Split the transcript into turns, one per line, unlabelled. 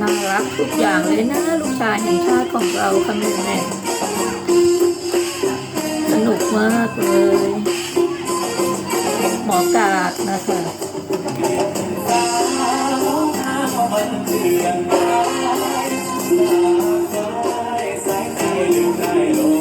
น่ารักทุกอย่างเลยนะลูกชายแห่งชาติของเราค่ะ
แม่สนุกมากเลย หมอกาดนะคะสาย